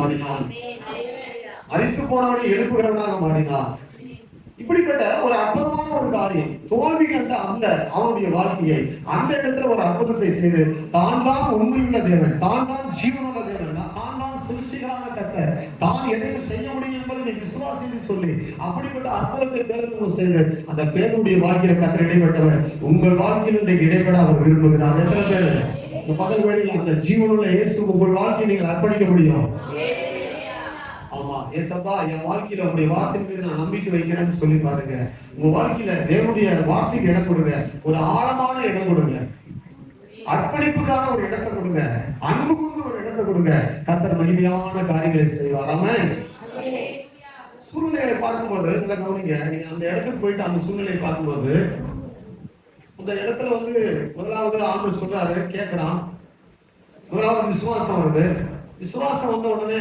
மாறினான். மறித்து போனவனை எழுப்புகிறவனாக மாறினான். இப்படிப்பட்ட ஒரு அற்புதமான ஒரு காரியம். தோல்வி கண்ட அந்த அவனுடைய வாழ்க்கையை அந்த இடத்துல ஒரு அற்புதத்தை செய்து தான் தான் உண்மையுள்ள தேவன் தான் தான் ஜீவனுள்ள தேவன் தான் தான் சிருஷ்டிகரான கர்த்தர் தான் எதையும் செய்ய முடியும் என்பதை நீ விசுவாசித்து சொல்லி அப்படிப்பட்ட அற்புதத்தை பேதமும் செய்து அந்த பேதனுடைய வாழ்க்கையில கத்தர் இடைப்பட்டவர். உங்கள் வாழ்க்கையில் இன்றைக்கு இடைப்பட அவர் விரும்புகிறார். எத்தனை பேர்? இந்த பகல் வேளையில் அந்த ஜீவனுள்ள இயேசு உங்கள் வாழ்க்கையை நீங்கள் அர்ப்பணிக்க முடியும். ஏசப்பா என் வாழ்க்கையில உங்களுடைய வார்த்தை மீது நான் நம்பிக்கை வைக்கிறேன்னு சொல்லி பாருங்க. உங்க வாழ்க்கையில தேவனுடைய வார்த்தைக்கு இடம் கொடுங்க. ஒரு ஆழமான இடம் கொடுங்க. அர்ப்பணிப்புக்கான ஒரு இடத்தை கொடுங்க. அன்பு கொண்டு ஒரு இடத்தை கொடுங்க. கத்தர் மகிமையான காரியங்களை செய்வார். ஆமென். சூழ்நிலைகளை பார்க்கும்போது நல்லா கவனிங்க. நீங்க அந்த இடத்துக்கு போயிட்டு அந்த சூழ்நிலையை பார்க்கும்போது அந்த இடத்துல வந்து முதலாவது ஆண்டு சொல்றாரு கேட்கிறான். முதலாவது விசுவாசம் வருது. விசுவாசம் வந்த உடனே